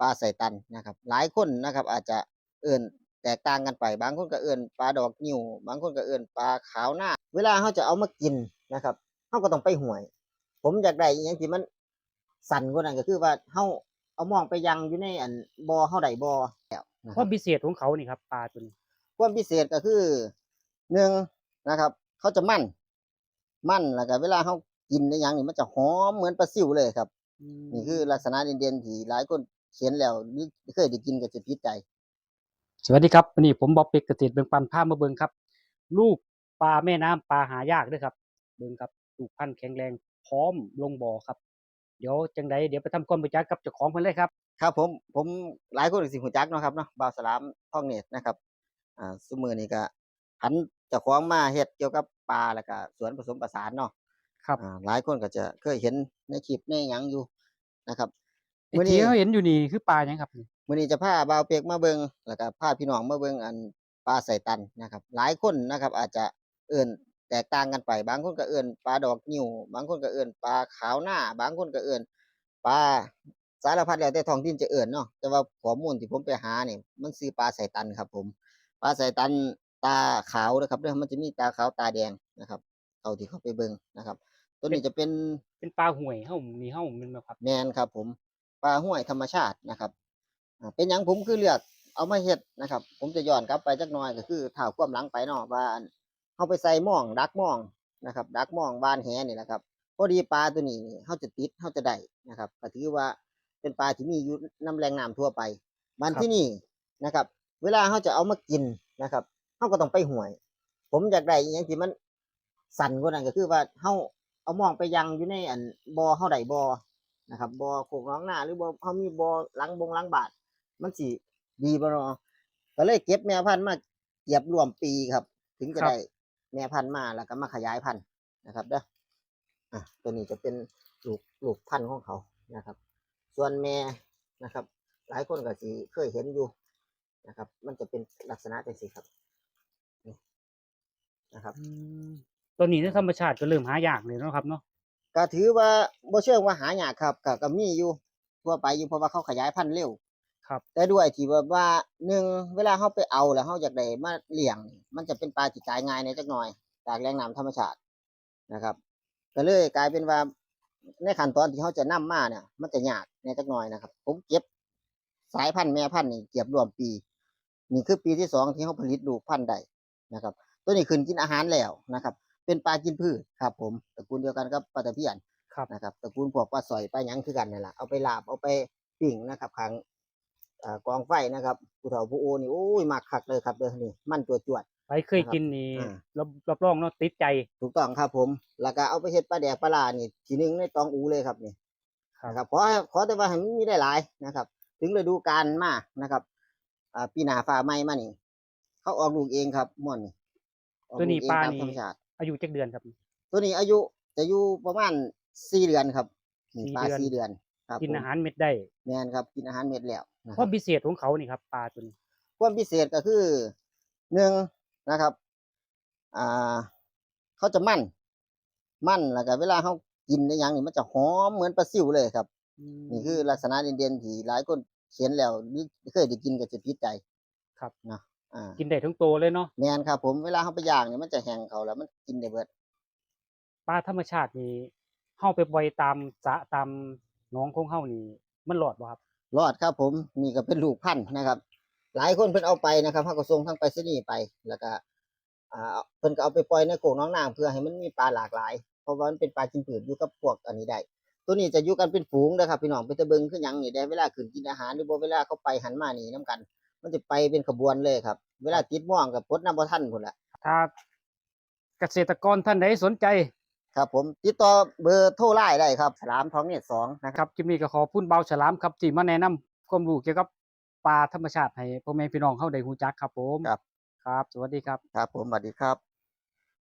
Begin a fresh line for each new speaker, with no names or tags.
ปลาใส่ตันนะครับ หลายคนนะครับ อาจจะเอื่นแตกต่างกันไป บางคนก็เอื่นปลาดอกนิ้วบางคนก็เอื่นปลาขาวหน้า เวลาเขาจะเอามากินนะครับเขาก็ต้องไปห่วย ผมอยากได้อหย่างที่มันสั่นกว่านั้นก็คือว่าเขาเอามองไปยังอยู่ในอันบอเขาได้บอแล้วนะค
ค
รั
วา
บ
มพิเศษของเขานี่ครับปลาตัวนี้
ความพิเศษก็คือหนึ่งนะครับ เขาจะมั่น มั่นแล้วก็เวลาเขากินในอย่างนี้มันจะหอมเหมือนปลาซิวเลยครับ นี่คือลักษณะเด่นๆที่หลายคน เขียนแล้วหรือเคยได้กินก็จะพิดใจ
สวัสดีครับวันนี้ผมบอบเป็กเกษตรเบิงปันผ้ามาเบิงครับ ลูกปลาแม่น้ำปลาหายากเด้วยครับ เบิงครับลูกพันธุ์แข็งแรงพร้อมลงบ่อครับ เดี๋ยวจังไดเดี๋ยวไปทำความรู้จักกับเจ้าของเพิ่นเลยครับ
ครับผมผมหลายคนก็สิหูจักเนาะครับเนาะบ่าวสลามท่องเนตรนะครับอ่าสมือนี่ก็หันเจ้าของมาเฮ็ดเกี่ยวกับปลาแล้วก็สวนผสมผสานเนาะ
ครับ
อ่าหลายคนก็จะเคยเห็นในคลิปในหยังอยู่นะครับ
ไอ้
มื้อนี้
ที่เขาเห็นอยู่นี่คือปลาหยังครับนี่
มื้อนี้จะพาบ่าวเปียกมาเบิงแล้วก็พาพี่น้องมาเบิงอันปลาใส่ตันนะครับ หลายคนนะครับ อาจจะเอื่นแตกต่างกันไป บางคนก็เอื่นปลาดอกนิ้วบางคนก็เอื่นปลาขาวหน้า บางคนก็เอื่นปลาสารพัดแล้วแต่ท้องถิ่นจะเอื่นเนาะแต่ว่าข้อมูลที่ผมไปหาเนี่ยมันซื้อปลาใส่ตันครับ ผม ปลาใส่ตันตาขาวนะครับเด้อมันจะมีตาขาวตาแดงนะครับเท่าที่เขาไปเบิงนะครับ ตัวนี้จะเป็น
เป็นปลาห่วยเฮานี่เฮามันมาครับ
แมนครับผม ปลาห้วยธรรมชาตินะครับเป็นหยังผมคือเลือกเอามาเฮ็ดนะครับ ผมจะย้อนกลับไปจักหน่อยก็คือเท่าความหลังไปเนาะว่าเอาไปใส่หม่องดักหม่องนะครับดักหม่องบานแหนี่แหละครับพอดีปลาตัวนี้นี่เขาจะติดเขาจะได้นะครับก็ถือว่าเป็นปลาที่มีอยู่น้ำแรงน้ำทั่วไปบ้านที่นี่นะครับ เวลาเขาจะเอามากินนะครับเขาก็ต้องไปห่วย ผมอยากได้อย่างที่มันสั่นกว่านั้นก็คือว่าเขาเอามองไปยังอยู่ในอันบอเขาได้บอ นะครับบอโขกน้องหน้าหรือบอเขามีบอหลังบงหลังบาทมันสิดีบ่เนาะก็เลยเก็บแม่พันธุ์มาเก็บรวมปีครับ ถึงจะ
ครับ
ได้แม่พันธุ์มาแล้วก็มาขยายพันธุ์นะครับเด้ออะตัวนี้จะเป็นลูกลูกพันธุ์ของเขานะครับ ส่วนแม่นะครับ หลายคนก็สิเคยเห็นอยู่นะครับ มันจะเป็นลักษณะจังซี่ครับนี่นะครับ
อืมตัวนี้ในธรรมชาติก็เริ่มหายากเลยเนาะครับเนาะ
ก็ถือว่าบ่เชิงว่าหายากครับก็ก็มีอยู่ทั่วไปอยู่เพราะว่าเขาขยายพันธุ์เร็ว
ครับ
แต่ด้วยที่แบบว่าหนึ่งเวลาเขาไปเอาแล้วเขาอยากได้มาเลี้ยงนี่มันจะเป็นปลาที่ตายง่ายในจักหน่อยจากแรงน้ำธรรมชาตินะครับ ก็เลยกลายเป็นว่าในขั้นตอนที่เขาจะนํมาเนี่ย มันจะยากในจักหน่อยนะครับ ผมเก็บสายพันธุ์แม่พันธุ์นี่เก็บรวมปี นี่คือปีที่สองที่เขาผลิตลูกพันธุ์ได้นะครับ ตัวนี้ขึ้นกินอาหารแล้วนะครับ เป็นปลากินพืชครับ ผมตระกูลเดียวกันกับปลาตะเพียน
ครับ
นะครับตระกูลพวกปลาสอยปลาหยังคือกันนี่แหละเอาไปลาบเอาไปปิ้งนะครับขังอ่ากองไฟนะครับผู้เฒ่าผู้โอนี่โอ้ยมักคักเลยครับเด้อนี่มันตัวจวด
ไปเคยกินนี่
อ่า
รับรับรองเนาะติดใจ
ถูกต้องครับผม แล้วก็เอาไปเฮ็ดปลาแดกปลาลานี่ทีหนึงในตองอูเลยครับนี่
ครับ
นะครับขอให้ขอแต่ว่าให้มันมีได้หลายนะครับ ถึงฤดูกาลมานะครับอ่าปีหน้าฟ้าใหม่มานี่ เขาออกลูกเองครับม่วนนี่ออก
ตัวนี้
ลูกเอง
ปลา
ตาม
นี่
ธรรมชาติ
อายุจักเดือนครับ
ตัวนี้อายุจะอยู่ประมาณสี่เดือนครับนี่
สี่
ปลา
เดือน
สี่เดือนครับ
กิน
ผม
อาหารเม็ดได้
แม่นครับกินอาหารเม็ดแล้วนะค
ค
รั
วา
บ
มพิเศษของเขานี่ครับปลาตัวนี้
ความพิเศษก็คือหนึ่งนะครับ อ่า เขาจะมั่น มั่นแล้วก็เวลาเขากินในอย่างนี้มันจะหอมเหมือนปลาซิวเลยครับ นี่คือลักษณะเด่นๆที่หลายคนเขียนแล้วหรือเคยได้กินก็จะพิดใจ
ครับ
เนาะ อ่า
กินได้ทั้งโตวเลยเนาะ
แมนครับ ผมเวลาเขาไปย่างเนี่ยมันจะแห้งเขาแล้วมันกินได้เบิด
ปลาธรรมชาตินี่เฮาไปปล่อยตามสระตามหนองของเฮานี่ มันหลอดบ่ครับ
รอดครับ ผมนี่ก็เป็นลูกพันธุ์นะครับ หลายคนเพิ่นเอาไปนะครับเขาก็ส่งทางไปรษณีย์ไปแล้วก็อ่าเพิ่นก็เอาไปปล่อยในโขงน้องน้ำเพื่อให้มันมีปลาหลากหลาย เพราะว่ามันเป็นปลากินผืชอยู่กับพวกอันนี้ได้ตัวนี้จะอยู่กันเป็นฝูงนะครับพี่น้องไปตะเบิงคือหยังนี่ได้เวลาขึ้นกินอาหารหรือบ่เวลาเขาไปหันมานี่น้กัน มันจะไปเป็นขบวนเลยครับ เวลาติดม่วงกับพดน้ำบ่ทันพุ่นละ
ถ้าเกษตรกรท่านใดสนใจ
ครับผมติดต่อเบอร์โทรไลน์ได้ครับสลามท้องเนตรสองนะครับ
ครับคลิปนี้ก็ขอพูดเบาฉลามครับที่มาแนะนำความรู้เกี่ยวกับปลาธรรมชาติให้พ่อแม่พี่น้องเฮาได้รู้จักครับผม
ครับ
ครับ สวัสดีครับ
ครับผมสวัสดีครับ